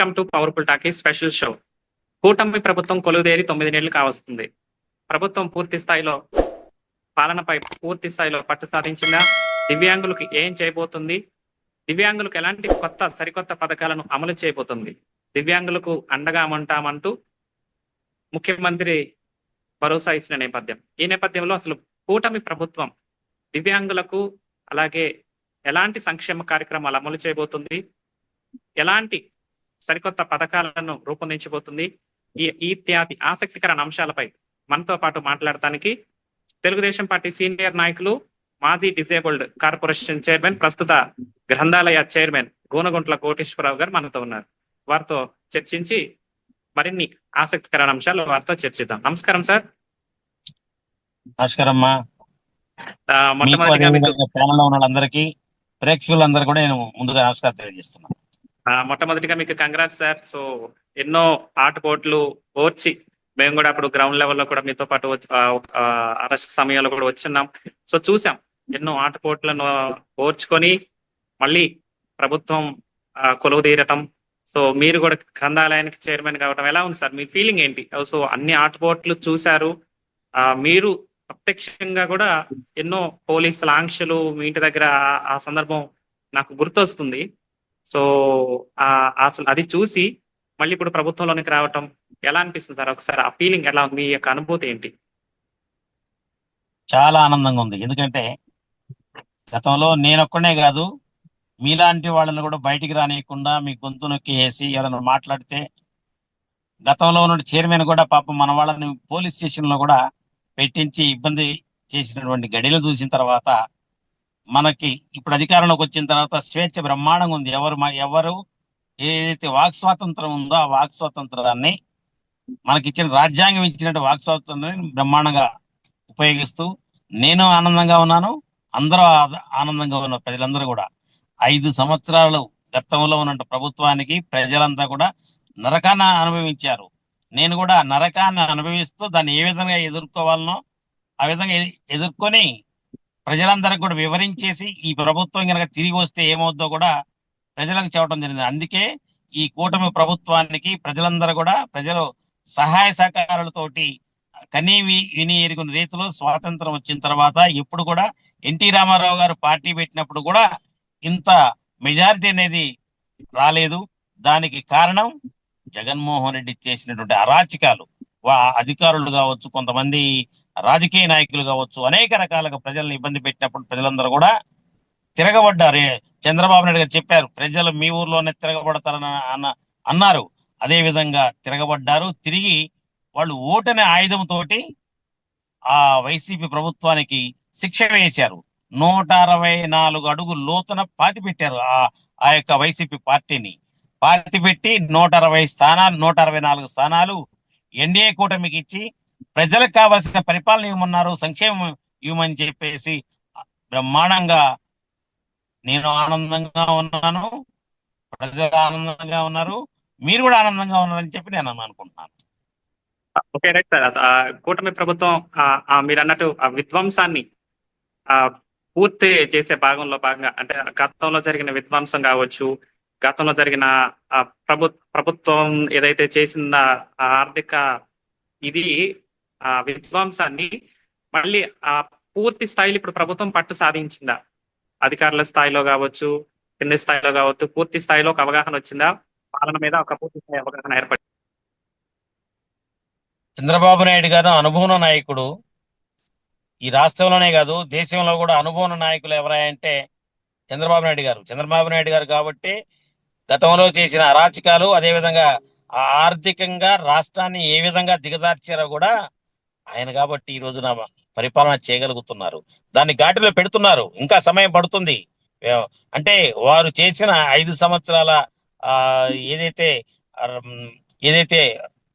Welcome to powerful talkie special show కూటమి ప్రభుత్వం కొలువుదేరి తొమ్మిది నెలలు కావస్తుంది. ప్రభుత్వం పూర్తి స్థాయిలో పాలనపై పూర్తి స్థాయిలో పట్టు సాధించిందా? దివ్యాంగులకు ఏం చేయబోతుంది? దివ్యాంగులకు ఎలాంటి కొత్త సరికొత్త పథకాలను అమలు చేయబోతుంది? దివ్యాంగులకు అండగా ఉంటామంటూ ముఖ్యమంత్రి భరోసా ఇచ్చిన నేపథ్యం. ఈ నేపథ్యంలో అసలు కూటమి ప్రభుత్వం దివ్యాంగులకు అలాగే ఎలాంటి సంక్షేమ కార్యక్రమాలు అమలు చేయబోతుంది? ఎలాంటి సరికొత్త పథకాలను రూపొందించబోతుంది. ఈ ఇత్యాది ఆసక్తికరమైన అంశాలపై మనతో పాటు మాట్లాడటానికి తెలుగుదేశం పార్టీ సీనియర్ నాయకులు మాజీ డిజేబుల్డ్ కార్పొరేషన్ చైర్మన్ ప్రస్తుత గ్రంథాలయ చైర్మన్ గోనగుంట్ల కోటేశ్వరరావు గారు మనతో ఉన్నారు. వారితో చర్చించి మరిన్ని ఆసక్తికరమైన అంశాలు వారితో చర్చిద్దాం. నమస్కారం సార్. నమస్కారం మొట్టమొదటిగా మీకు అదేవిధంగా ప్యానల్లో ఉన్న వాళ్ళందరికీ ప్రేక్షకులందరూ కూడా నేను ముందుగా నమస్కారం తెలియజేస్తున్నాను. మొట్టమొదటిగా మీకు కంగ్రాట్స్ సార్. సో ఎన్నో ఆటపోట్లు ఓర్చి మేము కూడా అప్పుడు గ్రౌండ్ లెవెల్లో కూడా మీతో పాటు వచ్చి- అరెస్ట్ సమయంలో కూడా వచ్చిన్నాం. సో చూసాం ఎన్నో ఆటపోట్లను ఓర్చుకొని మళ్ళీ ప్రభుత్వం కొలువు తీరటం. సో మీరు కూడా గ్రంథాలయానికి చైర్మన్ కావటం ఎలా ఉంది సార్? మీ ఫీలింగ్ ఏంటి? సో అన్ని ఆటపోట్లు చూశారు. ఆ, మీరు ప్రత్యక్షంగా కూడా ఎన్నో పోలీసుల ఆంక్షలు మీ ఇంటి దగ్గర ఆ సందర్భం నాకు గుర్తొస్తుంది. సో ఆ అసలు అది చూసి మళ్ళీ ఇప్పుడు ప్రభుత్వంలోనికి రావటం ఎలా అనిపిస్తుంది సార్? ఒకసారి ఆ ఫీలింగ్ ఎలా ఉంది? మీ యొక్క అనుభూతి ఏంటి? చాలా ఆనందంగా ఉంది. ఎందుకంటే గతంలో నేనొక్కనే కాదు మీలాంటి వాళ్ళని కూడా బయటికి రానియకుండా మీ గొంతు నొక్కి వేసి ఎవరైనా మాట్లాడితే గతంలో ఉన్న చైర్మన్ కూడా పాపం మన వాళ్ళని పోలీస్ స్టేషన్లో కూడా పెట్టించి ఇబ్బంది చేసినటువంటి గడియలు చూసిన తర్వాత మనకి ఇప్పుడు అధికారంలోకి వచ్చిన తర్వాత స్వేచ్ఛ బ్రహ్మాండంగా ఉంది. ఎవరు ఎవరు ఏదైతే వాక్ స్వాతంత్రం ఉందో ఆ వాక్ స్వాతంత్రాన్ని మనకి ఇచ్చిన రాజ్యాంగం ఇచ్చినట్టు వాక్ స్వాతంత్రాన్ని బ్రహ్మాండంగా ఉపయోగిస్తూ నేను ఆనందంగా ఉన్నాను అందరూ ఆనందంగా ఉన్నారు ప్రజలందరూ కూడా ఐదు సంవత్సరాలు గతంలో ఉన్న ప్రభుత్వానికి ప్రజలంతా కూడా నరకాన్ని అనుభవించారు. నేను కూడా నరకాన్ని అనుభవిస్తూ దాన్ని ఏ విధంగా ఎదుర్కోవాలనో ఆ విధంగా ఎదుర్కొని ప్రజలందరికీ కూడా వివరించేసి ఈ ప్రభుత్వం కనుక తిరిగి వస్తే ఏమవుద్దో కూడా ప్రజలకు చెప్పడం జరిగింది. అందుకే ఈ కూటమి ప్రభుత్వానికి ప్రజలందరూ కూడా ప్రజలు సహాయ సహకారాలతోటి కనీవి విని ఎరుగుని రీతిలో స్వాతంత్రం వచ్చిన తర్వాత ఎప్పుడు కూడా ఎన్టీ రామారావు గారు పార్టీ పెట్టినప్పుడు కూడా ఇంత మెజారిటీ అనేది రాలేదు. దానికి కారణం జగన్మోహన్ రెడ్డి చేసినటువంటి అరాచకాలు. వా అధికారులు కావచ్చు కొంతమంది రాజకీయ నాయకులు కావచ్చు అనేక రకాలుగా ప్రజలను ఇబ్బంది పెట్టినప్పుడు ప్రజలందరూ కూడా తిరగబడ్డారు. చంద్రబాబు నాయుడు గారు చెప్పారు ప్రజలు మీ ఊర్లోనే తిరగబడతారని అన్న అన్నారు. అదే విధంగా తిరగబడ్డారు. తిరిగి వాళ్ళు ఓటనే ఆయుధం తోటి ఆ వైసీపీ ప్రభుత్వానికి శిక్ష వేశారు. నూట అరవై నాలుగు అడుగు లోతున పాతి పెట్టారు ఆ ఆ యొక్క వైసీపీ పార్టీని. పాతి పెట్టి నూట అరవై స్థానాలు నూట అరవై నాలుగు స్థానాలు ఎన్డీఏ కూటమికి ఇచ్చి ప్రజలకు కావాల్సిన పరిపాలన ఇవ్వమన్నారు సంక్షేమం ఇవ్వమని చెప్పేసి బ్రహ్మాండంగా నేను ఆనందంగా ఉన్నాను ప్రజలు ఆనందంగా ఉన్నారు మీరు కూడా ఆనందంగా ఉన్నారని చెప్పి నేను అనుకుంటున్నాను. Okay right sir. కూటమి ప్రభుత్వం ఆ, మీరు అన్నట్టు ఆ విధ్వంసాన్ని ఆ పూర్తి చేసే భాగంలో భాగంగా అంటే గతంలో జరిగిన విధ్వంసం కావచ్చు గతంలో జరిగిన ఆ ప్రభు ప్రభుత్వం ఏదైతే చేసిన ఆ ఆర్థిక ఇది ఆ విధ్వంసాన్ని మళ్ళీ ఆ పూర్తి స్థాయిలో ఇప్పుడు ప్రభుత్వం పట్టు సాధించిందా? అధికారుల స్థాయిలో కావచ్చు కింది స్థాయిలో కావచ్చు పూర్తి స్థాయిలో ఒక అవగాహన వచ్చిందా? పాలన మీద ఒక పూర్తి స్థాయి అవగాహన ఏర్పడింది చంద్రబాబు నాయుడు గారు అనుభవం నాయకుడు. ఈ రాష్ట్రంలోనే కాదు దేశంలో కూడా అనుభవం నాయకులు ఎవరంటే చంద్రబాబు నాయుడు గారు. చంద్రబాబు నాయుడు గారు కాబట్టి గతంలో చేసిన అరాచకాలు అదేవిధంగా ఆర్థికంగా రాష్ట్రాన్ని ఏ విధంగా దిగదార్చారో కూడా ఆయన కాబట్టి ఈ రోజున పరిపాలన చేయగలుగుతున్నారు. దాన్ని ఘాటిలో పెడుతున్నారు. ఇంకా సమయం పడుతుంది. అంటే వారు చేసిన ఐదు సంవత్సరాల ఆ ఏదైతే ఏదైతే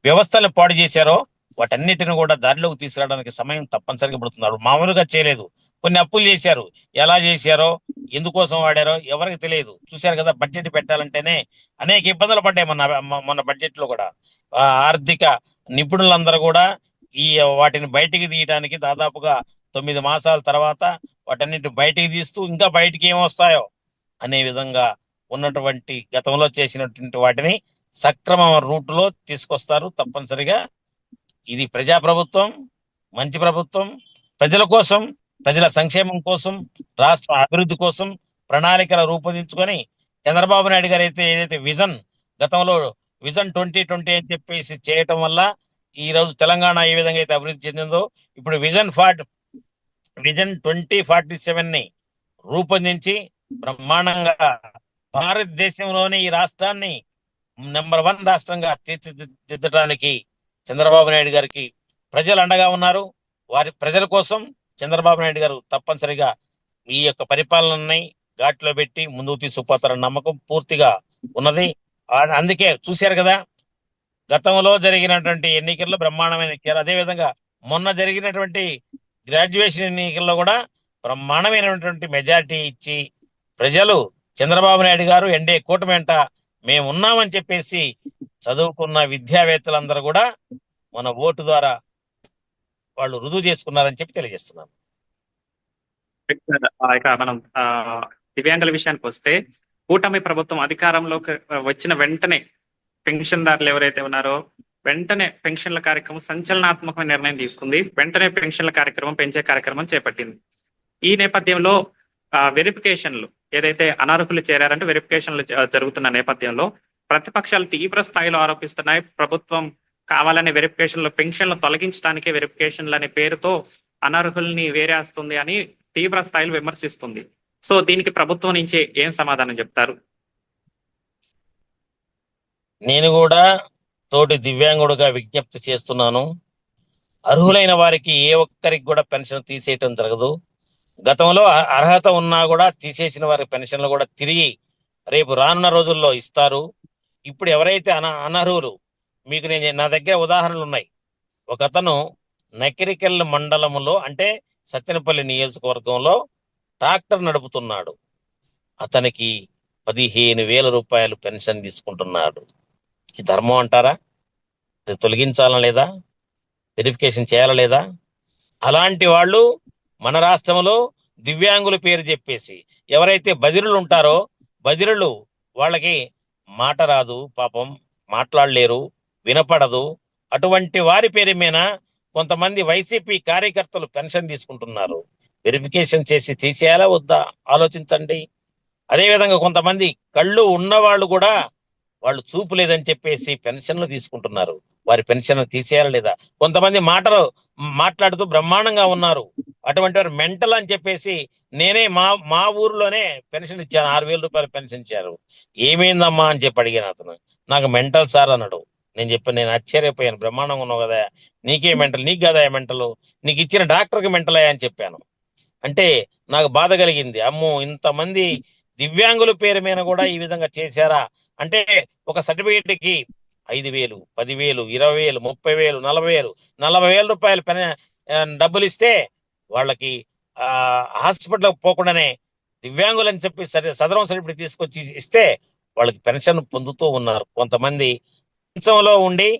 వ్యవస్థలు పాడు చేశారో వాటన్నిటిని కూడా దారిలోకి తీసుకురావడానికి సమయం తప్పనిసరిగా పడుతున్నారు. మామూలుగా చేయలేదు. కొన్ని అప్పులు చేశారు. ఎలా చేశారో ఎందుకోసం వాడారో ఎవరికి తెలియదు. చూశారు కదా బడ్జెట్ పెట్టాలంటేనే అనేక ఇబ్బందులు పడ్డాయి మొన్న మొన్న బడ్జెట్లో కూడా ఆర్థిక నిపుణులందరూ కూడా ఈ వాటిని బయటికి తీయడానికి దాదాపుగా తొమ్మిది మాసాల తర్వాత వాటన్నిటి బయటికి తీస్తూ ఇంకా బయటికి ఏమొస్తాయో అనే విధంగా ఉన్నటువంటి గతంలో చేసినటువంటి వాటిని సక్రమ రూట్లో తీసుకొస్తారు తప్పనిసరిగా. ఇది ప్రజా ప్రభుత్వం మంచి ప్రభుత్వం ప్రజల కోసం ప్రజల సంక్షేమం కోసం రాష్ట్ర అభివృద్ధి కోసం ప్రణాళికలు రూపొందించుకొని చంద్రబాబు నాయుడు గారు అయితే ఏదైతే విజన్ గతంలో విజన్ ట్వంటీ ట్వంటీ అని చెప్పేసి చేయటం వల్ల ఈ రోజు తెలంగాణ ఏ విధంగా అయితే అభివృద్ధి చెందిందో ఇప్పుడు విజన్ ఫార్ట్ విజన్ ట్వంటీ ఫార్టీ సెవెన్ని రూపొందించి బ్రహ్మాండంగా భారతదేశంలోని ఈ రాష్ట్రాన్ని నెంబర్ వన్ రాష్ట్రంగా తీర్చిదిద్దడానికి చంద్రబాబు నాయుడు గారికి ప్రజలు అండగా ఉన్నారు. వారి ప్రజల కోసం చంద్రబాబు నాయుడు గారు తప్పనిసరిగా ఈ యొక్క పరిపాలనని ఘాట్లో పెట్టి ముందుకు తీసుకుపోతారన్న నమ్మకం పూర్తిగా ఉన్నది. ఆ- అందుకే చూశారు కదా గతంలో జరిగినటువంటి ఎన్నికల్లో బ్రహ్మాండమైన ఎన్నికలు. అదే విధంగా మొన్న జరిగినటువంటి గ్రాడ్యుయేషన్ ఎన్నికల్లో కూడా బ్రహ్మాండమైనటువంటి మెజారిటీ ఇచ్చి ప్రజలు చంద్రబాబు నాయుడు గారు ఎన్డీఏ కూటమి వెంట మేము ఉన్నామని చెప్పేసి చదువుకున్న విద్యావేత్తలందరూ కూడా మన ఓటు ద్వారా వాళ్ళు రుజువు చేసుకున్నారని చెప్పి తెలియజేస్తున్నాను. ఇక మనం దివ్యాంగుల విషయానికి వస్తే కూటమి ప్రభుత్వం అధికారంలోకి వచ్చిన వెంటనే పెన్షన్దారులు ఎవరైతే ఉన్నారో వెంటనే పెన్షన్ల కార్యక్రమం సంచలనాత్మకమైన నిర్ణయం తీసుకుంది. వెంటనే పెన్షన్ల కార్యక్రమం పెంచే కార్యక్రమం చేపట్టింది. ఈ నేపథ్యంలో వెరిఫికేషన్లు ఏదైతే అనర్హులు చేరారంటే వెరిఫికేషన్లు జరుగుతున్న నేపథ్యంలో ప్రతిపక్షాలు తీవ్ర స్థాయిలో ఆరోపిస్తున్నాయి. ప్రభుత్వం కావాలనే వెరిఫికేషన్లు పెన్షన్లు తొలగించడానికే వెరిఫికేషన్లు అనే పేరుతో అనర్హుల్ని వేరేస్తుంది అని తీవ్ర స్థాయిలో విమర్శిస్తుంది. సో దీనికి ప్రభుత్వం నుంచి ఏం సమాధానం చెప్తారు? నేను కూడా తోటి దివ్యాంగుడుగా విజ్ఞప్తి చేస్తున్నాను. అర్హులైన వారికి ఏ ఒక్కరికి కూడా పెన్షన్ తీసేయటం జరగదు. గతంలో అర్హత ఉన్నా కూడా తీసేసిన వారి పెన్షన్లు కూడా తిరిగి రేపు రానున్న రోజుల్లో ఇస్తారు. ఇప్పుడు ఎవరైతే అన అనర్హులు మీకు నేను నా దగ్గర ఉదాహరణలు ఉన్నాయి. ఒక అతను మండలంలో అంటే సత్యనపల్లి నియోజకవర్గంలో ట్రాక్టర్ నడుపుతున్నాడు. అతనికి పదిహేను వేల రూపాయలు పెన్షన్ తీసుకుంటున్నాడు. ఈ ధర్మం అంటారా? ఇది తొలగించాలా లేదా? వెరిఫికేషన్ చేయాలా లేదా? అలాంటి వాళ్ళు మన రాష్ట్రంలో దివ్యాంగుల పేరు చెప్పేసి ఎవరైతే బదిరులు ఉంటారో బదిరులు వాళ్ళకి మాట రాదు పాపం మాట్లాడలేరు వినపడదు. అటువంటి వారి పేరు మీద కొంతమంది వైసీపీ కార్యకర్తలు పెన్షన్ తీసుకుంటున్నారు. వెరిఫికేషన్ చేసి తీసేయాలా వద్దా? ఆలోచించండి. అదేవిధంగా కొంతమంది కళ్ళు ఉన్నవాళ్ళు కూడా వాళ్ళు చూపు లేదని చెప్పేసి పెన్షన్లు తీసుకుంటున్నారు. వారి పెన్షన్ తీసేయాలా లేదా? కొంతమంది మాటలు మాట్లాడుతూ బ్రహ్మాండంగా ఉన్నారు. అటువంటి వారు మెంటల్ అని చెప్పేసి నేనే మా మా ఊర్లోనే పెన్షన్ ఇచ్చాను. ఆరు వేల రూపాయలు పెన్షన్ ఇచ్చారు. ఏమైందమ్మా అని చెప్పి అడిగాను అతను. నాకు మెంటల్ సార్ అన్నాడు. నేను చెప్పాను నేను ఆశ్చర్యపోయాను. బ్రహ్మాండంగా ఉన్నావు కదా. నీకే మెంటల్ నీకు కదా మెంటల్? నీకు ఇచ్చిన డాక్టర్కి మెంటల్ అయ్యా అని చెప్పాను. అంటే నాకు బాధ కలిగింది. అమ్మో ఇంతమంది దివ్యాంగుల పేరు మీద కూడా ఈ విధంగా చేశారా? అంటే ఒక సర్టిఫికేట్కి ఐదు వేలు పదివేలు ఇరవై వేలు ముప్పై వేలు నలభై వేలు నలభై వేల రూపాయలు పెన డబ్బులు ఇస్తే వాళ్ళకి ఆ హాస్పిటల్ పోకుండానే దివ్యాంగులు అని చెప్పి సదరం సర్టిఫికేట్ తీసుకొచ్చి ఇస్తే వాళ్ళకి పెన్షన్ పొందుతూ ఉన్నారు. కొంతమంది కొంచెంలో ఉండి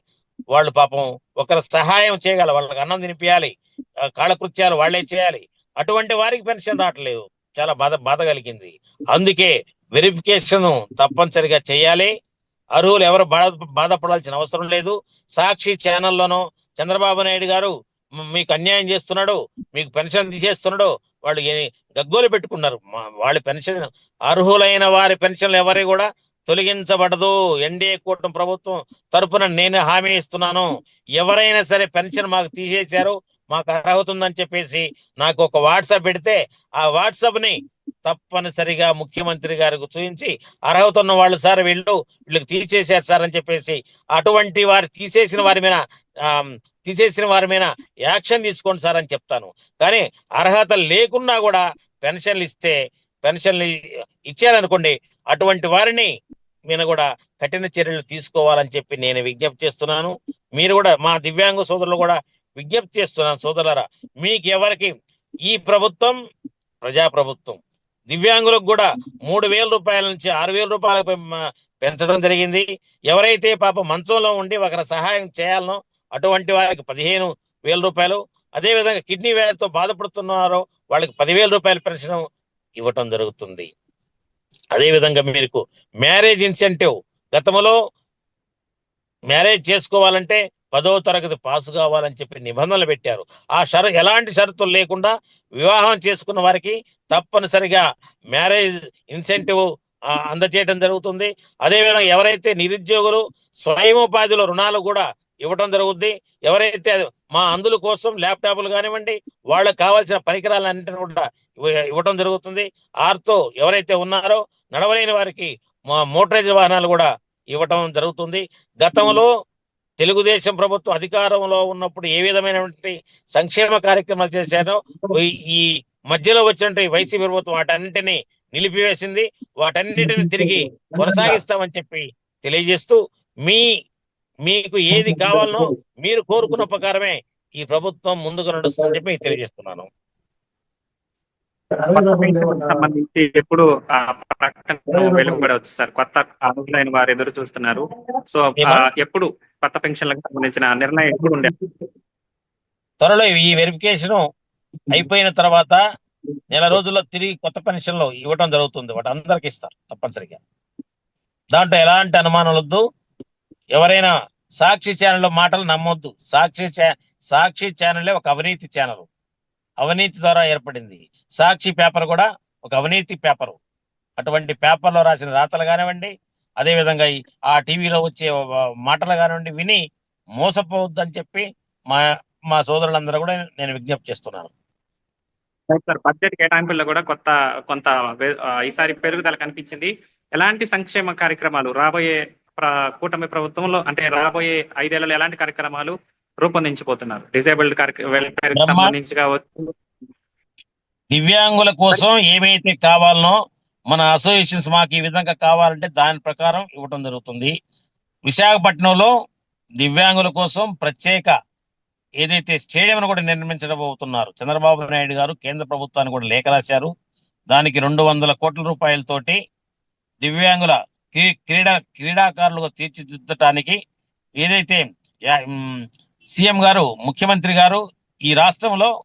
వాళ్ళు పాపం ఒకరి సహాయం చేయగల వాళ్ళకి అన్నం తినిపించాలి కాళకృత్యాలు కాలకృత్యాలు వాళ్ళే చేయాలి. అటువంటి వారికి పెన్షన్ రావట్లేదు. చాలా బాధ బాధ కలిగింది. అందుకే వెరిఫికేషన్ తప్పనిసరిగా చేయాలి. అర్హులు ఎవరు బాధ బాధపడాల్సిన అవసరం లేదు. సాక్షి ఛానల్లోనూ చంద్రబాబు నాయుడు గారు మీకు అన్యాయం చేస్తున్నాడు మీకు పెన్షన్ తీసేస్తున్నాడు వాళ్ళు గగ్గోలు పెట్టుకున్నారు. మా- వాళ్ళ పెన్షన్ అర్హులైన వారి పెన్షన్లు ఎవరి కూడా తొలగించబడదు. ఎన్డీఏ కూటమి ప్రభుత్వం తరపున నేను హామీ ఇస్తున్నాను. ఎవరైనా సరే పెన్షన్ మాకు తీసేశారు మాకు అర్హత ఉందని చెప్పేసి నాకు ఒక వాట్సాప్ పెడితే ఆ వాట్సాప్ని తప్పనిసరిగా ముఖ్యమంత్రి గారికి చూపించి అర్హత ఉన్న వాళ్ళు సార్ వీళ్ళు వీళ్ళకి తీసేశారు సార్ అని చెప్పేసి అటువంటి వారి తీసేసిన వారి మీద తీసేసిన వారి మీద యాక్షన్ తీసుకోండి సార్ అని చెప్తాను. కానీ అర్హత లేకున్నా కూడా పెన్షన్లు ఇస్తే పెన్షన్లు ఇచ్చారనుకోండి అటువంటి వారిని మీద కూడా కఠిన చర్యలు తీసుకోవాలని చెప్పి నేను విజ్ఞప్తి చేస్తున్నాను. మీరు కూడా మా దివ్యాంగ సోదరులు కూడా విజ్ఞప్తి చేస్తున్నాను సోదరులారా. మీకు ఎవరికి ఈ ప్రభుత్వం ప్రజా ప్రభుత్వం దివ్యాంగులకు కూడా మూడు వేల రూపాయల నుంచి ఆరు వేల రూపాయలకు పెం- పెంచడం జరిగింది. ఎవరైతే పాప మంచంలో ఉండి ఒకరి సహాయం చేయాలనో అటువంటి వారికి పదిహేను వేల రూపాయలు. అదే విధంగా కిడ్నీ వ్యాధితో బాధపడుతున్నారో వాళ్ళకి పదివేల రూపాయలు పెన్షన్ ఇవ్వటం జరుగుతుంది. అదే విధంగా మీకు మ్యారేజ్ ఇన్సెంటివ్ గతంలో మ్యారేజ్ చేసుకోవాలంటే పదో తరగతి పాస్ కావాలని చెప్పి నిబంధనలు పెట్టారు. ఆ షర ఎలాంటి షరతులు లేకుండా వివాహం చేసుకున్న వారికి తప్పనిసరిగా మ్యారేజ్ ఇన్సెంటివ్ అందజేయడం జరుగుతుంది. అదేవిధంగా ఎవరైతే నిరుద్యోగులు స్వయం ఉపాధిలో రుణాలు కూడా ఇవ్వటం జరుగుద్ది. ఎవరైతే మా అందుల కోసం ల్యాప్టాప్లు కానివ్వండి వాళ్ళకి కావాల్సిన పరికరాలన్నింటినీ కూడా ఇవ్వటం జరుగుతుంది. ఆర్తో ఎవరైతే ఉన్నారో నడవలేని వారికి మా మోటరైజ్ వాహనాలు కూడా ఇవ్వటం జరుగుతుంది. గతంలో తెలుగుదేశం ప్రభుత్వం అధికారంలో ఉన్నప్పుడు ఏ విధమైనటువంటి సంక్షేమ కార్యక్రమాలు చేశారో ఈ- మధ్యలో వచ్చినటువంటి వైసీపీ ప్రభుత్వం వాటన్నింటినీ నిలిపివేసింది. వాటన్నిటిని తిరిగి కొనసాగిస్తామని చెప్పి తెలియజేస్తూ మీ మీకు ఏది కావాలనో మీరు కోరుకున్న ప్రకారమే ఈ ప్రభుత్వం ముందుకు నడుస్తుందని చెప్పి తెలియజేస్తున్నాను. సంబంధించి ఎప్పుడు ప్రకటన వెలువడవచ్చు సార్ కొత్త ఆన్లైన్ వారు ఎదురు చూస్తున్నారు. సో? ఎప్పుడు కొత్త పెన్షన్లకు సంబంధించిన నిర్ణయం ఎప్పుడు ఉండే. త్వరలో ఈ వెరిఫికేషన్ అయిపోయిన తర్వాత నెల రోజుల్లో తిరిగి కొత్త పెన్షన్లు ఇవ్వటం జరుగుతుంది. వాటి అందరికి ఇస్తారు తప్పనిసరిగా. దాంట్లో ఎలాంటి అనుమానం వద్దు. ఎవరైనా సాక్షి ఛానల్ మాటలు నమ్మొద్దు. సాక్షి సాక్షి ఛానలే ఒక అవినీతి ఛానల్. అవినీతి ద్వారా ఏర్పడింది. సాక్షి పేపర్ కూడా ఒక అవినీతి పేపరు. అటువంటి పేపర్లో రాసిన రాతలు కానివ్వండి అదేవిధంగా ఆ టీవీలో వచ్చే మాటలు కానివ్వండి విని మోసపోవద్దని చెప్పి మా మా సోదరులందరూ కూడా నేను విజ్ఞప్తి చేస్తున్నాను. సార్ బడ్జెట్ కేటాయింపుల్లో కూడా కొత్త కొంత ఈసారి పెరుగుదల కనిపించింది. ఎలాంటి సంక్షేమ కార్యక్రమాలు రాబోయే కూటమి ప్రభుత్వంలో అంటే రాబోయే ఐదేళ్ళలో ఎలాంటి కార్యక్రమాలు రూపొందించబోతున్నారు? డిసేబుల్డ్ వెల్ఫేర్ సంబంధించి కావచ్చు. దివ్యాంగుల కోసం ఏమైతే కావాలనో మన అసోసియేషన్స్ మాకు ఈ విధంగా కావాలంటే దాని ప్రకారం ఇవ్వటం జరుగుతుంది. విశాఖపట్నంలో దివ్యాంగుల కోసం ప్రత్యేక ఏదైతే స్టేడియం కూడా నిర్మించబోతున్నారు. చంద్రబాబు నాయుడు గారు కేంద్ర ప్రభుత్వాన్ని కూడా లేఖ రాశారు. దానికి రెండు వందల కోట్ల రూపాయలతోటి దివ్యాంగుల క్రీ- క్రీడా క్రీడాకారులుగా తీర్చిదిద్దటానికి ఏదైతే సీఎం గారు ముఖ్యమంత్రి గారు ఈ రాష్ట్రంలో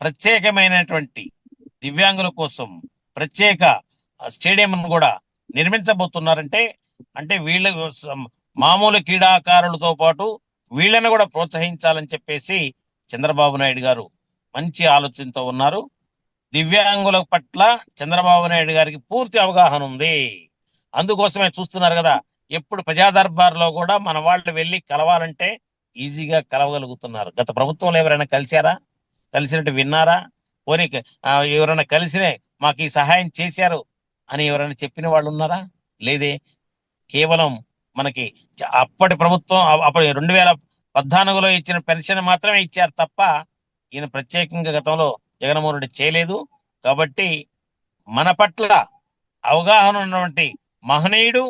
ప్రత్యేకమైనటువంటి దివ్యాంగుల కోసం ప్రత్యేక స్టేడియం కూడా నిర్మించబోతున్నారంటే అంటే వీళ్ళ మామూలు క్రీడాకారులతో పాటు వీళ్ళని కూడా ప్రోత్సహించాలని చెప్పేసి చంద్రబాబు నాయుడు గారు మంచి ఆలోచనతో ఉన్నారు. దివ్యాంగుల పట్ల చంద్రబాబు నాయుడు గారికి పూర్తి అవగాహన ఉంది. అందుకోసమే చూస్తున్నారు కదా ఎప్పుడు ప్రజాదర్బార్లో కూడా మన వాళ్ళు వెళ్ళి కలవాలంటే ఈజీగా కలవగలుగుతున్నారు. గత ప్రభుత్వంలో ఎవరైనా కలిశారా? కలిసినట్టు విన్నారా? పోనీ ఎవరైనా కలిసినే మాకు ఈ సహాయం చేశారు అని ఎవరైనా చెప్పిన వాళ్ళు ఉన్నారా? లేదే. కేవలం మనకి అప్పటి ప్రభుత్వం అప్పుడు రెండు వేల పద్నాలుగులో ఇచ్చిన పెన్షన్ మాత్రమే ఇచ్చారు తప్ప ఈయన ప్రత్యేకంగా గతంలో జగన్మోహన్ రెడ్డి చేయలేదు. కాబట్టి మన పట్ల అవగాహన ఉన్నటువంటి మహనీయుడు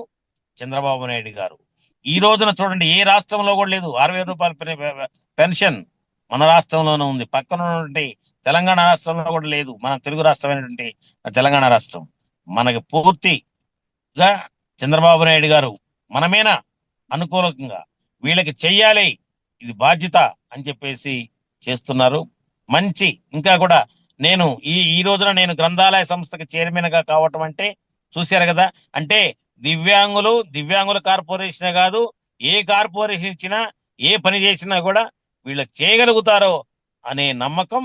చంద్రబాబు నాయుడు గారు. ఈ రోజున చూడండి ఏ రాష్ట్రంలో కూడా లేదు. ఆరు వేల రూపాయల పెన్షన్ మన రాష్ట్రంలోనే ఉంది. పక్కన ఉన్నటువంటి తెలంగాణ రాష్ట్రంలో కూడా లేదు. మన తెలుగు రాష్ట్రమైనటువంటి తెలంగాణ రాష్ట్రం. మనకి పూర్తిగా చంద్రబాబు నాయుడు గారు మనమేనా అనుకూలంగా వీళ్ళకి చెయ్యాలి ఇది బాధ్యత అని చెప్పేసి చేస్తున్నారు. మంచి ఇంకా కూడా నేను ఈ ఈ రోజున నేను గ్రంథాలయ సంస్థకి చైర్మన్గా కావటం అంటే చూశారు కదా. అంటే దివ్యాంగులు దివ్యాంగుల కార్పొరేషన్ కాదు ఏ కార్పొరేషన్ ఇచ్చినా ఏ పని చేసినా కూడా వీళ్ళకి చేయగలుగుతారో అనే నమ్మకం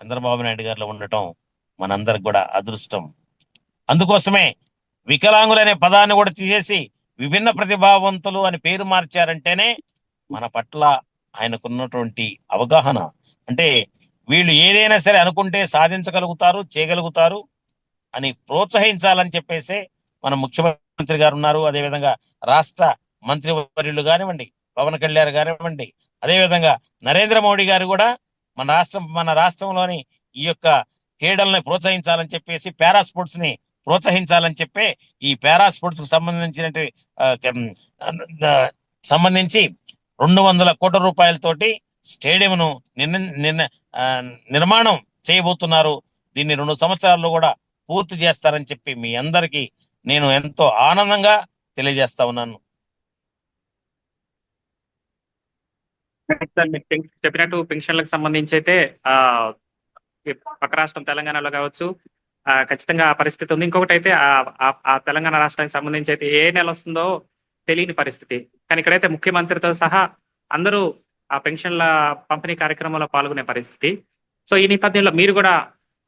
చంద్రబాబు నాయుడు గారిలో ఉండటం మనందరికి కూడా అదృష్టం. అందుకోసమే వికలాంగులు అనే పదాన్ని కూడా తీసేసి విభిన్న ప్రతిభావంతులు అని పేరు మార్చారంటేనే మన పట్ల ఆయనకున్నటువంటి అవగాహన. అంటే వీళ్ళు ఏదైనా సరే అనుకుంటే సాధించగలుగుతారు చేయగలుగుతారు అని ప్రోత్సహించాలని చెప్పేసే మన ముఖ్యమంత్రి గారు ఉన్నారు. అదేవిధంగా రాష్ట్ర మంత్రివర్యులు కానివ్వండి పవన్ కళ్యాణ్ కానివ్వండి అదేవిధంగా నరేంద్ర మోడీ గారు కూడా మన రాష్ట్రం మన రాష్ట్రంలోని ఈ యొక్క క్రీడల్ని ప్రోత్సహించాలని చెప్పేసి పారా స్పోర్ట్స్ని ప్రోత్సహించాలని చెప్పి ఈ పారా స్పోర్ట్స్కు సంబంధించినటువంటి సంబంధించి రెండు వందల కోట్ల రూపాయలతోటి స్టేడియంను నిర్ణ నిర్ణ- ఆ, నిర్మాణం చేయబోతున్నారు. దీన్ని రెండు సంవత్సరాల్లో కూడా పూర్తి చేస్తారని చెప్పి మీ అందరికీ నేను ఎంతో ఆనందంగా తెలియజేస్తా ఉన్నాను. సార్ చెప్పినట్టు పెన్షన్లకు సంబంధించి అయితే ఆ పక్క రాష్ట్రం తెలంగాణలో కావచ్చు ఆ ఖచ్చితంగా ఆ పరిస్థితి ఉంది. ఇంకొకటి అయితే ఆ- తెలంగాణ రాష్ట్రానికి సంబంధించి అయితే ఏ నెల వస్తుందో తెలియని పరిస్థితి. కానీ ఇక్కడైతే ముఖ్యమంత్రితో సహా అందరూ ఆ పెన్షన్ల పంపిణీ కార్యక్రమంలో పాల్గొనే పరిస్థితి. సో ఈ నేపథ్యంలో మీరు కూడా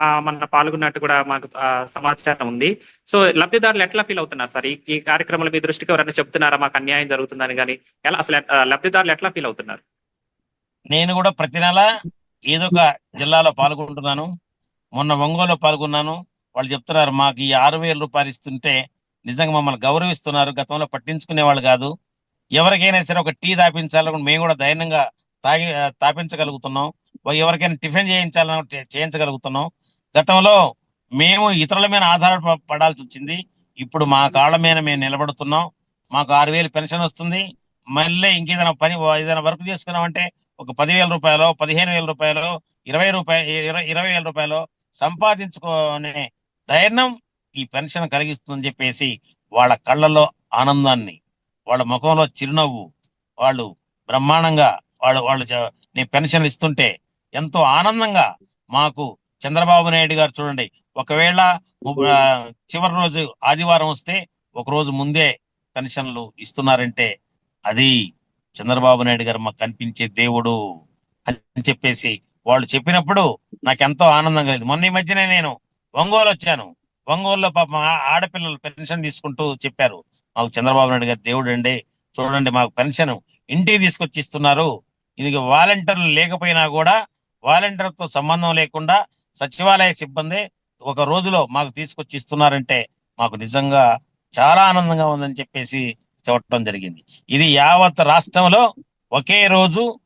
ఆ, మన పాల్గొన్నట్టు కూడా మాకు సమాచారం ఉంది. సో లబ్ధిదారులు ఎట్లా ఫీల్ అవుతున్నారు సార్? ఈ కార్యక్రమంలో మీ దృష్టికి ఎవరైనా చెప్తున్నారా మాకు అన్యాయం జరుగుతుందని కానీ ఎలా అసలు ఆ, లబ్ధిదారులు ఎట్లా ఫీల్ అవుతున్నారు? నేను కూడా ప్రతి నెల ఏదో ఒక జిల్లాలో పాల్గొంటున్నాను. మొన్న ఒంగోలులో పాల్గొన్నాను. వాళ్ళు చెప్తున్నారు మాకు ఈ ఆరు వేల రూపాయలు ఇస్తుంటే నిజంగా మమ్మల్ని గౌరవిస్తున్నారు. గతంలో పట్టించుకునే వాళ్ళు కాదు. ఎవరికైనా సరే ఒక టీ తాపించాలని మేము కూడా దైన్యంగా తాగి తాపించగలుగుతున్నాం. ఎవరికైనా టిఫిన్ చేయించాలని చేయించగలుగుతున్నాం. గతంలో మేము ఇతరుల మీద ఆధారపడాల్సి వచ్చింది. ఇప్పుడు మా కాళ్ళ మీద మేము నిలబడుతున్నాం. మాకు ఆరు వేలు పెన్షన్ వస్తుంది. మళ్ళీ ఇంకేదైనా పని ఏదైనా వర్క్ చేసుకున్నామంటే ఒక పదివేల రూపాయలు పదిహేను వేల రూపాయలు ఇరవై రూపాయ ఇరవై వేల రూపాయలు సంపాదించుకునే ధైర్యం ఈ పెన్షన్ కలిగిస్తుందని చెప్పేసి వాళ్ళ కళ్ళల్లో ఆనందాన్ని వాళ్ళ ముఖంలో చిరునవ్వు వాళ్ళు బ్రహ్మాండంగా వాళ్ళు వాళ్ళు నీ పెన్షన్లు ఇస్తుంటే ఎంతో ఆనందంగా మాకు చంద్రబాబు నాయుడు గారు చూడండి ఒకవేళ చివరి రోజు ఆదివారం వస్తే ఒక రోజు ముందే పెన్షన్లు ఇస్తున్నారంటే అది చంద్రబాబు నాయుడు గారు మాకు కనిపించే దేవుడు అని చెప్పేసి వాళ్ళు చెప్పినప్పుడు నాకు ఎంతో ఆనందంగా లేదు మొన్న ఈ మధ్యనే నేను ఒంగోలు వచ్చాను. ఒంగోలులో పాప ఆడపిల్లలు పెన్షన్ తీసుకుంటూ చెప్పారు. మాకు చంద్రబాబు నాయుడు గారు దేవుడు అండి. చూడండి మాకు పెన్షన్ ఇంటికి తీసుకొచ్చి ఇస్తున్నారు ఇది వాలంటీర్లు లేకపోయినా కూడా వాలంటీర్తో సంబంధం లేకుండా సచివాలయ సిబ్బంది ఒక రోజులో మాకు తీసుకొచ్చి ఇస్తున్నారంటే మాకు నిజంగా చాలా ఆనందంగా ఉందని చెప్పేసి చూడటం జరిగింది. ఇది యావత్ రాష్ట్రంలో ఒకే రోజు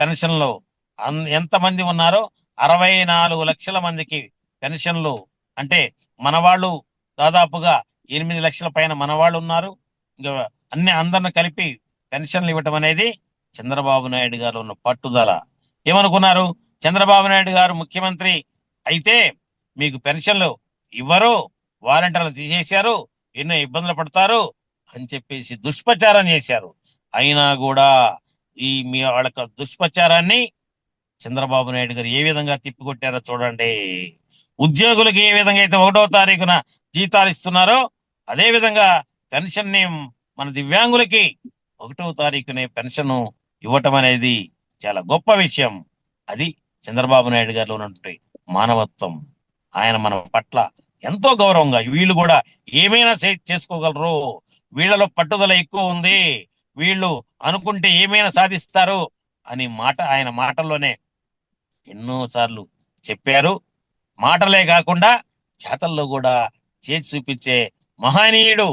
పెన్షన్లు అన్- ఎంతమంది ఉన్నారో అరవై నాలుగు లక్షల మందికి పెన్షన్లు. అంటే మనవాళ్ళు దాదాపుగా ఎనిమిది లక్షల పైన మనవాళ్ళు ఉన్నారు. ఇంకా అన్ని అందరిని కలిపి పెన్షన్లు ఇవ్వటం అనేది చంద్రబాబు నాయుడు గారు ఉన్న పట్టుదల. ఏమనుకున్నారు? చంద్రబాబు నాయుడు గారు ముఖ్యమంత్రి అయితే మీకు పెన్షన్లు ఇవ్వరు వాలంటీర్లు తీసేశారు ఎన్నో ఇబ్బందులు పడతారు అని చెప్పేసి దుష్ప్రచారం చేశారు. అయినా కూడా ఈ మీ వాళ్ళ దుష్ప్రచారాన్ని చంద్రబాబు నాయుడు గారు ఏ విధంగా తిప్పికొట్టారో చూడండి. ఉద్యోగులకు ఏ విధంగా అయితే ఒకటో తారీఖున జీతాలు ఇస్తున్నారో అదే విధంగా పెన్షన్ని మన దివ్యాంగులకి ఒకటో తారీఖునే పెన్షన్ ఇవ్వటం అనేది చాలా గొప్ప విషయం. అది చంద్రబాబు నాయుడు గారిలో ఉన్నటువంటి మానవత్వం. ఆయన మన పట్ల ఎంతో గౌరవంగా వీళ్ళు కూడా ఏమైనా చేసుకోగలరు వీళ్ళలో పట్టుదల ఎక్కువ ఉంది. వీళ్ళు అనుకుంటే ఏమైనా సాధిస్తారు అని మాట ఆయన మాటల్లోనే ఎన్నో సార్లు చెప్పారు. మాటలే కాకుండా చేతల్లో కూడా చేసి చూపించే మహనీయుడు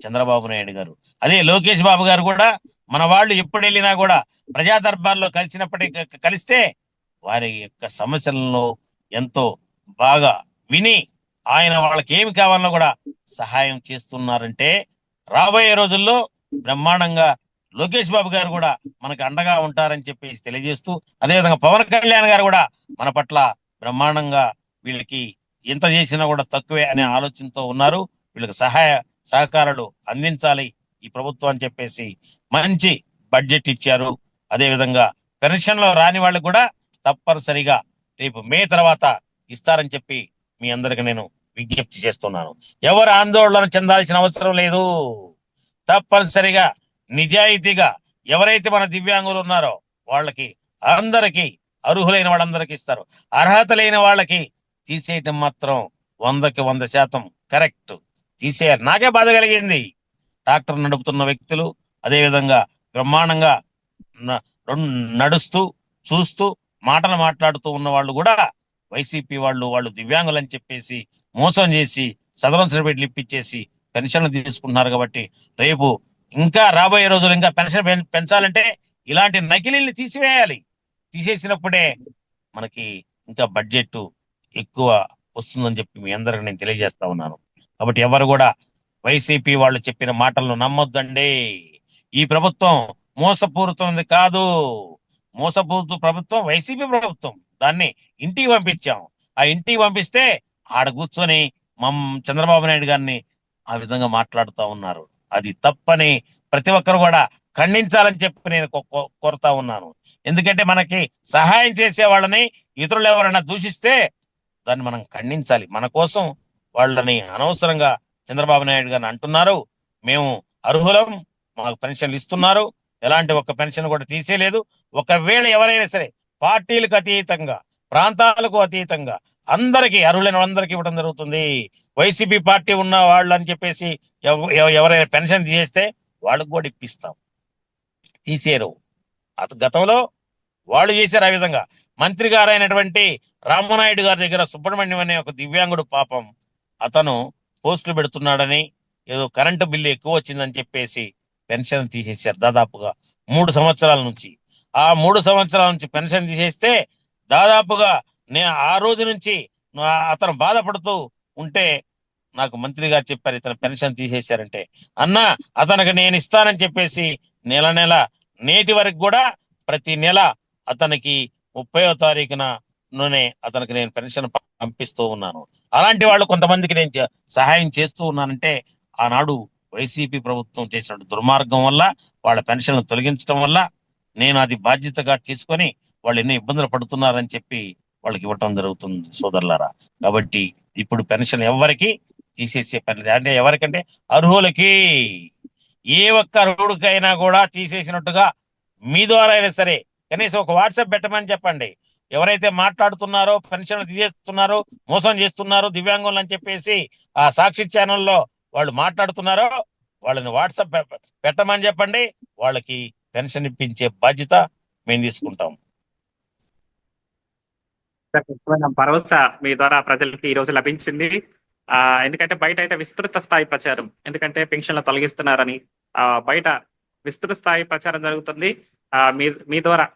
చంద్రబాబు నాయుడు గారు. అదే లోకేష్ బాబు గారు కూడా మన వాళ్ళు ఎప్పుడు వెళ్ళినా కూడా ప్రజా దర్బార్లో కలిసినప్పటికీ కలిస్తే వారి యొక్క సమస్యలను ఎంతో బాగా విని ఆయన వాళ్ళకి ఏమి కావాలన్నా కూడా సహాయం చేస్తున్నారంటే రాబోయే రోజుల్లో బ్రహ్మాండంగా లోకేష్ బాబు గారు కూడా మనకు అండగా ఉంటారని చెప్పేసి తెలియజేస్తూ అదేవిధంగా పవన్ కళ్యాణ్ గారు కూడా మన పట్ల బ్రహ్మాండంగా వీళ్ళకి ఎంత చేసినా కూడా తక్కువే అనే ఆలోచనతో ఉన్నారు. వీళ్ళకి సహాయ సహకారాలు అందించాలి ఈ ప్రభుత్వం అని చెప్పేసి మంచి బడ్జెట్ ఇచ్చారు. అదేవిధంగా పెన్షన్లో రాని వాళ్ళు కూడా తప్పనిసరిగా రేపు మే తర్వాత ఇస్తారని చెప్పి మీ అందరికి నేను విజ్ఞప్తి చేస్తున్నాను. ఎవరు ఆందోళన చెందాల్సిన అవసరం లేదు. తప్పనిసరిగా నిజాయితీగా ఎవరైతే మన దివ్యాంగులు ఉన్నారో వాళ్ళకి అందరికీ అర్హులైన వాళ్ళందరికీ ఇస్తారు. అర్హత లేని వాళ్ళకి తీసేయటం మాత్రం వందకి వంద శాతం కరెక్ట్. తీసేయాలి నాకే బాధ కలిగింది. ట్రాక్టర్ నడుపుతున్న వ్యక్తులు అదే విధంగా బ్రహ్మాండంగా నడుస్తూ చూస్తూ మాటలు మాట్లాడుతూ ఉన్న వాళ్ళు కూడా వైసీపీ వాళ్ళు వాళ్ళు దివ్యాంగులు అని చెప్పేసి మోసం చేసి సదరం సర్టిఫికెట్లు ఇప్పించేసి పెన్షన్లు తీసుకుంటున్నారు కాబట్టి రేపు ఇంకా రాబోయే రోజులు ఇంకా పెన్షన్ పెంచాలంటే ఇలాంటి నకిలీల్ని తీసివేయాలి. తీసేసినప్పుడే మనకి ఇంకా బడ్జెట్ ఎక్కువ వస్తుందని చెప్పి మీ అందరికి నేను తెలియజేస్తా ఉన్నాను. కాబట్టి ఎవరు కూడా వైసీపీ వాళ్ళు చెప్పిన మాటలను నమ్మొద్దండి. ఈ ప్రభుత్వం మోసపూరితమైనది కాదు. మోసపూరిత ప్రభుత్వం వైసీపీ ప్రభుత్వం. దాన్ని ఇంటికి పంపించాం. ఆ ఇంటికి పంపిస్తే ఆడ కూర్చొని మమ్ చంద్రబాబు నాయుడు గారిని ఆ విధంగా మాట్లాడుతూ ఉన్నారు. అది తప్పని ప్రతి ఒక్కరు కూడా ఖండించాలని చెప్పి నేను కోరుతా ఉన్నాను. ఎందుకంటే మనకి సహాయం చేసే వాళ్ళని ఇతరులు ఎవరైనా దూషిస్తే దాన్ని మనం ఖండించాలి. మన కోసం వాళ్ళని అనవసరంగా చంద్రబాబు నాయుడు గారిని అంటున్నారు. మేము అర్హులం మాకు పెన్షన్లు ఇస్తున్నారు. ఎలాంటి ఒక్క పెన్షన్ కూడా తీసేయలేదు. ఒకవేళ ఎవరైనా సరే పార్టీలకు అతీతంగా ప్రాంతాలకు అతీతంగా అందరికీ అర్హులైన అందరికీ ఇవ్వడం జరుగుతుంది. వైసీపీ పార్టీ ఉన్న వాళ్ళు అని చెప్పేసి ఎవ- ఎవరైనా పెన్షన్ తీసేస్తే వాళ్ళకు కూడా ఇప్పిస్తాం. తీసేరు అత గతంలో వాళ్ళు చేశారు ఆ విధంగా. మంత్రి గారైనటువంటి రామనాయుడు గారి దగ్గర సుబ్రహ్మణ్యం అనే ఒక దివ్యాంగుడు పాపం అతను పోస్టులు పెడుతున్నాడని ఏదో కరెంటు బిల్లు ఎక్కువ వచ్చిందని చెప్పేసి పెన్షన్ తీసేశారు దాదాపుగా మూడు సంవత్సరాల నుంచి. ఆ మూడు సంవత్సరాల నుంచి పెన్షన్ తీసేస్తే దాదాపుగా నేను ఆ రోజు నుంచి అతను బాధపడుతూ ఉంటే నాకు మంత్రి గారు చెప్పారు ఇతను పెన్షన్ తీసేశారంటే. అన్న అతనికి నేను ఇస్తానని చెప్పేసి నెల నెల నేటి వరకు కూడా ప్రతి నెల అతనికి ముప్పయో తారీఖున నూనె అతనికి నేను పెన్షన్ పంపిస్తూ ఉన్నాను. అలాంటి వాళ్ళు కొంతమందికి నేను సహాయం చేస్తూ ఉన్నానంటే ఆనాడు వైసీపీ ప్రభుత్వం చేసిన దుర్మార్గం వల్ల వాళ్ళ పెన్షన్లు తొలగించడం వల్ల నేను అది బాధ్యతగా తీసుకొని వాళ్ళు ఎన్నో ఇబ్బందులు పడుతున్నారని చెప్పి వాళ్ళకి ఇవ్వటం జరుగుతుంది సోదరులారా. కాబట్టి ఇప్పుడు పెన్షన్ ఎవరికి తీసేసే పని అంటే ఎవరికంటే అర్హులకి ఏ ఒక్క అర్హుడికైనా కూడా తీసేసినట్టుగా మీ ద్వారా అయినా సరే కనీసం ఒక వాట్సాప్ పెట్టమని చెప్పండి. ఎవరైతే మాట్లాడుతున్నారో పెన్షన్లు తీసేస్తున్నారో మోసం చేస్తున్నారో దివ్యాంగులు అని చెప్పేసి ఆ సాక్షి ఛానల్లో వాళ్ళు మాట్లాడుతున్నారో వాళ్ళని వాట్సాప్ పెట్టమని చెప్పండి. వాళ్ళకి పెన్షన్ ఇప్పించే బాధ్యత మేము తీసుకుంటాం. ముఖ్యమైన భరోసా మీ ద్వారా ప్రజలకి ఈ రోజు లభించింది. ఆ ఎందుకంటే బయట అయితే విస్తృత స్థాయి ప్రచారం ఎందుకంటే పెన్షన్లు తొలగిస్తున్నారని ఆ బయట విస్తృత స్థాయి ప్రచారం జరుగుతుంది. ఆ మీ మీ ద్వారా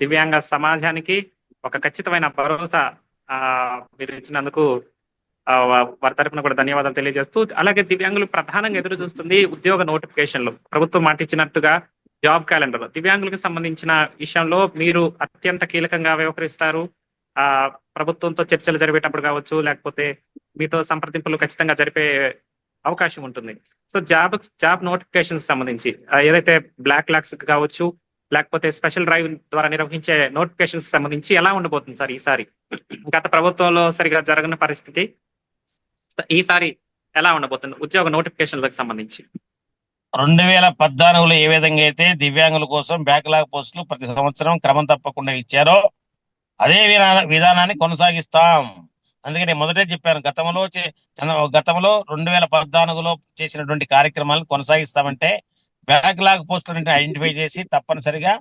దివ్యాంగ సమాజానికి ఒక ఖచ్చితమైన భరోసా ఆ మీరు ఇచ్చినందుకు వారి తరఫున కూడా ధన్యవాదాలు తెలియజేస్తూ అలాగే దివ్యాంగులు ప్రధానంగా ఎదురు చూస్తుంది ఉద్యోగ నోటిఫికేషన్లు. ప్రభుత్వం మాట ఇచ్చినట్టుగా జాబ్ క్యాలెండర్ దివ్యాంగులకు సంబంధించిన విషయంలో మీరు అత్యంత కీలకంగా వ్యవహరిస్తారు. ఆ ప్రభుత్వంతో చర్చలు జరిపేటప్పుడు కావచ్చు లేకపోతే మీతో సంప్రదింపులు ఖచ్చితంగా జరిపే అవకాశం ఉంటుంది. సో జాబ్ జాబ్ నోటిఫికేషన్ సంబంధించి ఏదైతే బ్లాక్ లాక్స్ కావచ్చు లేకపోతే స్పెషల్ డ్రైవ్ ద్వారా నిర్వహించే నోటిఫికేషన్ సంబంధించి ఎలా ఉండబోతుంది సార్ ఈసారి? గత ప్రభుత్వంలో సరిగా జరగని పరిస్థితి. ఈసారి ఎలా ఉండబోతుంది? ఉద్యోగ నోటిఫికేషన్లకు సంబంధించి. రెండు వేల పద్నాలుగులో ఏ విధంగా అయితే దివ్యాంగుల కోసం బ్యాక్లాగ్ పోస్టులు ప్రతి సంవత్సరం క్రమం తప్పకుండా ఇచ్చారో అదే విధానాన్ని కొనసాగిస్తాం. అందుకని మొదటే చెప్పాను గతంలో చే- చంద్ర- గతంలో రెండు వేల పద్నాలుగులో చేసినటువంటి కార్యక్రమాలను కొనసాగిస్తామంటే బ్యాక్లాగ్ పోస్టులు ఐడెంటిఫై చేసి తప్పనిసరిగా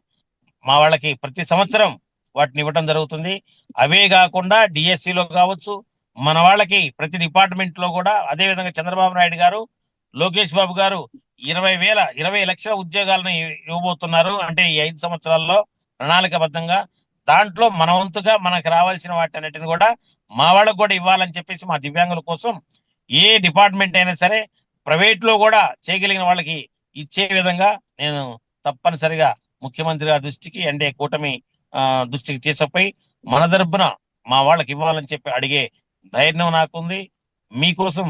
మా వాళ్ళకి ప్రతి సంవత్సరం వాటిని ఇవ్వటం జరుగుతుంది. అవే కాకుండా డిఎస్సిలో లో కావచ్చు మన వాళ్ళకి ప్రతి డిపార్ట్మెంట్లో కూడా అదే విధంగా చంద్రబాబు నాయుడు గారు లోకేష్ బాబు గారు ఇరవై వేల ఇరవై లక్షల ఉద్యోగాలను ఇవ్వబోతున్నారు. అంటే ఈ ఐదు సంవత్సరాల్లో ప్రణాళికబద్ధంగా దాంట్లో మన వంతుగా మనకు రావాల్సిన వాటి అన్నిటిని కూడా మా వాళ్ళకు కూడా ఇవ్వాలని చెప్పేసి మా దివ్యాంగుల కోసం ఏ డిపార్ట్మెంట్ అయినా సరే ప్రైవేట్లో కూడా చేయగలిగిన వాళ్ళకి ఇచ్చే విధంగా నేను తప్పనిసరిగా ముఖ్యమంత్రి గారి దృష్టికి అంటే కూటమి దృష్టికి తీసుకుపోయి మన తరపున మా వాళ్ళకి ఇవ్వాలని చెప్పి అడిగే ధైర్యం నాకుంది. మీకోసం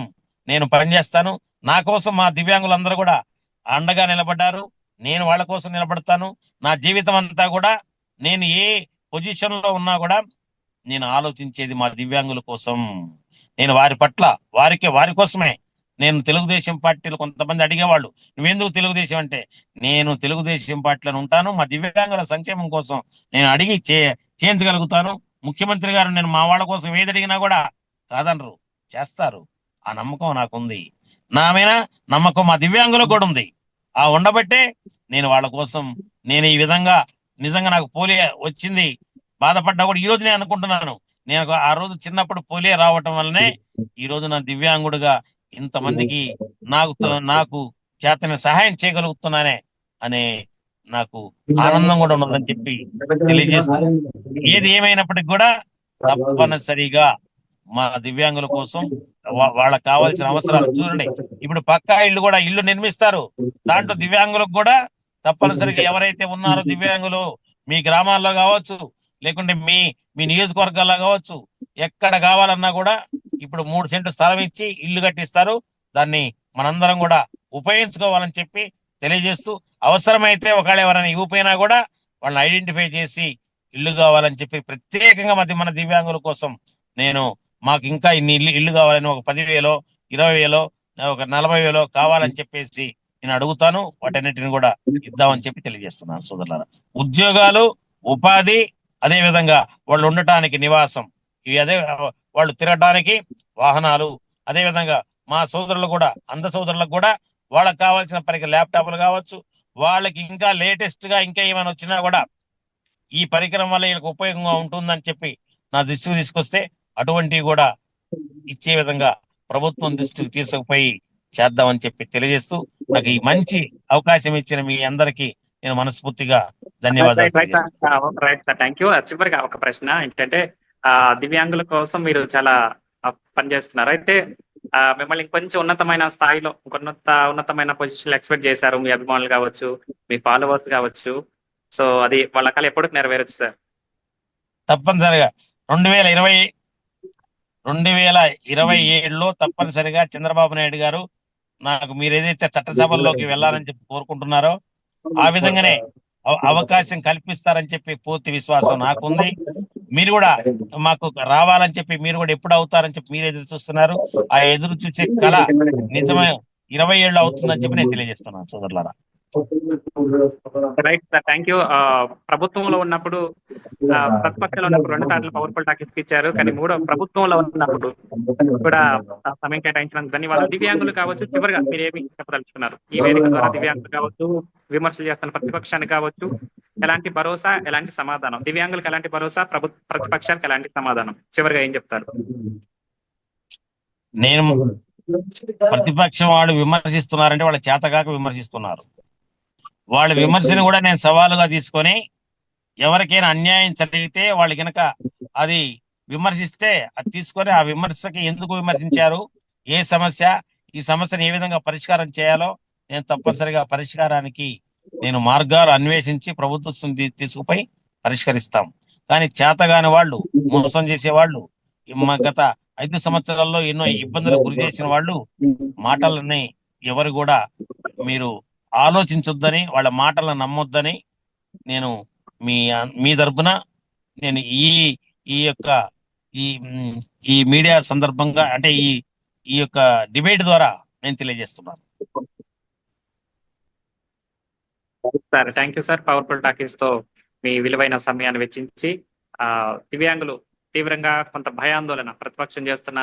నేను పనిచేస్తాను. నా కోసం మా దివ్యాంగులందరూ కూడా అండగా నిలబడ్డారు. నేను వాళ్ళ కోసం నిలబడతాను. నా జీవితం అంతా కూడా నేను ఏ పొజిషన్లో ఉన్నా కూడా నేను ఆలోచించేది మా దివ్యాంగుల కోసం. నేను వారి పట్ల వారికి వారి కోసమే నేను తెలుగుదేశం పార్టీలు కొంతమంది అడిగేవాళ్ళు నువ్వెందుకు తెలుగుదేశం? అంటే నేను తెలుగుదేశం పార్టీలో ఉంటాను. మా దివ్యాంగుల సంక్షేమం కోసం నేను అడిగి చే చేయించగలుగుతాను. ముఖ్యమంత్రి గారు నేను మా వాళ్ళ కోసం ఏది అడిగినా కూడా కాదనరు చేస్తారు. ఆ నమ్మకం నాకుంది. నా మీద నమ్మకం మా దివ్యాంగులకు కూడా ఉంది. ఆ ఉండబట్టే నేను వాళ్ళ కోసం నేను ఈ విధంగా నిజంగా నాకు పోలియో వచ్చింది. బాధపడ్డా కూడా ఈ రోజు నేను అనుకుంటున్నాను. నేను ఆ రోజు చిన్నప్పుడు పోలియో రావటం వల్లనే ఈ రోజు నా దివ్యాంగుడుగా ఇంతమందికి నాకు నాకు చేతని సహాయం చేయగలుగుతున్నానే అనే నాకు ఆనందం కూడా ఉన్నదని చెప్పి తెలియజేస్తాను ఏది ఏమైనప్పటికీ కూడా తప్పనిసరిగా మా దివ్యాంగుల కోసం వాళ్ళకి కావాల్సిన అవసరాలు చూడండి. ఇప్పుడు పక్కా ఇల్లు కూడా ఇల్లు నిర్మిస్తారు. దాంట్లో దివ్యాంగులకు కూడా తప్పనిసరిగా ఎవరైతే ఉన్నారో దివ్యాంగులు మీ గ్రామాల్లో కావచ్చు లేకుంటే మీ మీ నియోజకవర్గాల్లో కావచ్చు ఎక్కడ కావాలన్నా కూడా ఇప్పుడు మూడు సెంట్లు స్థలం ఇచ్చి ఇల్లు కట్టిస్తారు. దాన్ని మనందరం కూడా ఉపయోగించుకోవాలని చెప్పి తెలియజేస్తూ అవసరమైతే ఒకవేళ ఎవరైనా ఇవ్వపోయినా కూడా వాళ్ళని ఐడెంటిఫై చేసి ఇల్లు కావాలని చెప్పి ప్రత్యేకంగా మధ్య మన దివ్యాంగుల కోసం నేను మాకు ఇంకా ఇన్ని ఇల్లు ఇల్లు కావాలని ఒక పదివేలో ఇరవై వేలో ఒక నలభై వేలో కావాలని చెప్పేసి నేను అడుగుతాను. వాటన్నిటిని కూడా ఇద్దామని చెప్పి తెలియజేస్తున్నాను సోదరులారా. ఉద్యోగాలు ఉపాధి అదే విధంగా వాళ్ళు ఉండటానికి నివాసం. ఇవి అదే వాళ్ళు తిరగడానికి వాహనాలు. అదే విధంగా మా సోదరులు కూడా అంధ సోదరులకు కూడా వాళ్ళకి కావాల్సిన పరికర ల్యాప్టాప్లు కావచ్చు. వాళ్ళకి ఇంకా లేటెస్ట్గా ఇంకా ఏమైనా వచ్చినా కూడా ఈ పరికరం వల్ల వీళ్ళకి ఉపయోగంగా ఉంటుందని చెప్పి నా దృష్టికి తీసుకొస్తే అటువంటివి కూడా ఇచ్చే విధంగా ప్రభుత్వం దృష్టికి తీసుకుపోయి చేద్దామని చెప్పి తెలియజేస్తూ నాకు ఈ మంచి అవకాశం ఇచ్చిన మీ అందరికీ నేను మనస్ఫూర్తిగా ధన్యవాదాలు రైట్ సార్ థ్యాంక్ యూ చివరిగా ఒక ప్రశ్న ఏంటంటే ఆ దివ్యాంగుల కోసం మీరు చాలా పనిచేస్తున్నారు అయితే మిమ్మల్ని కొంచెం ఉన్నతమైన స్థాయిలో ఉన్నత ఉన్నతమైన పొజిషన్ ఎక్స్పెక్ట్ చేశారు. మీ అభిమానులు కావచ్చు మీ ఫాలోవర్స్ కావచ్చు. సో అది వాళ్ళ కళ ఎప్పటికి నెరవేరచ్చు సార్ తప్పనిసరిగా. రెండు వేల ఇరవై రెండు వేల ఇరవై ఏడులో తప్పనిసరిగా చంద్రబాబు నాయుడు గారు నాకు మీరు ఏదైతే చట్టసభల్లోకి వెళ్ళాలని చెప్పి కోరుకుంటున్నారో ఆ విధంగానే అవ- అవకాశం కల్పిస్తారని చెప్పి పూర్తి విశ్వాసం నాకుంది. మీరు కూడా మాకు రావాలని చెప్పి మీరు కూడా ఎప్పుడు అవుతారని చెప్పి మీరు ఎదురు చూస్తున్నారు. ఆ ఎదురు చూసే కళ నిజమే ఇరవై ఏళ్ళు అవుతుందని చెప్పి నేను తెలియజేస్తున్నాను సోదరులారా. రైట్ సార్ థ్యాంక్ యూ ప్రభుత్వంలో ఉన్నప్పుడు ప్రతిపక్షంలో ఉన్నప్పుడు రెండు సార్లు పవర్ఫుల్ టాకిస్ ఇచ్చారు కానీ మూడో ప్రభుత్వంలో ఉన్నప్పుడు కూడా ఆ సమయం కేటాయించినందుకు ధన్యవాదాలు. దివ్యాంగులు కావచ్చు చివరిగా మీరు ఏమి చెప్పదలుచుకున్నారు? ఈ వేదిక ద్వారా దివ్యాంగులు కావచ్చు విమర్శలు చేస్తున్న ప్రతిపక్షాన్ని కావచ్చు ఎలాంటి భరోసా ఎలాంటి సమాధానం? దివ్యాంగులకు ఎలాంటి భరోసా ప్రభు ప్రతిపక్షానికి ఎలాంటి సమాధానం? చివరిగా ఏం చెప్తారు? నేను ప్రతిపక్షం వాళ్ళు విమర్శిస్తున్నారంటే వాళ్ళ చేతగాక విమర్శిస్తున్నారు. వాళ్ళ విమర్శను కూడా నేను సవాలుగా తీసుకొని ఎవరికైనా అన్యాయం జరిగితే వాళ్ళు గనక అది విమర్శిస్తే అది తీసుకొని ఆ విమర్శకి ఎందుకు విమర్శించారు? ఏ సమస్య? ఈ సమస్యను ఏ విధంగా పరిష్కారం చేయాలో నేను తప్పనిసరిగా పరిష్కారానికి నేను మార్గాలు అన్వేషించి ప్రభుత్వం తీసుకుపోయి పరిష్కరిస్తాం. కానీ చేతగాని వాళ్ళు మోసం చేసే వాళ్ళు మా గత ఐదు సంవత్సరాల్లో ఎన్నో ఇబ్బందులకు గురి చేసిన వాళ్ళు మాటలని ఎవరు కూడా మీరు ఆలోచించొద్దని వాళ్ళ మాటలను నమ్మొద్దని నేను మీ మీ తరపున నేను ఈ ఈ యొక్క ఈ ఈ మీడియా సందర్భంగా అంటే ఈ ఈ యొక్క డిబేట్ ద్వారా నేను తెలియజేస్తున్నాను. Sir thank you sir. Powerful టాకీస్తో మీ విలువైన సమయాన్ని వెచ్చించి ఆ దివ్యాంగులు తీవ్రంగా కొంత భయాందోళన ప్రతిపక్షం చేస్తున్న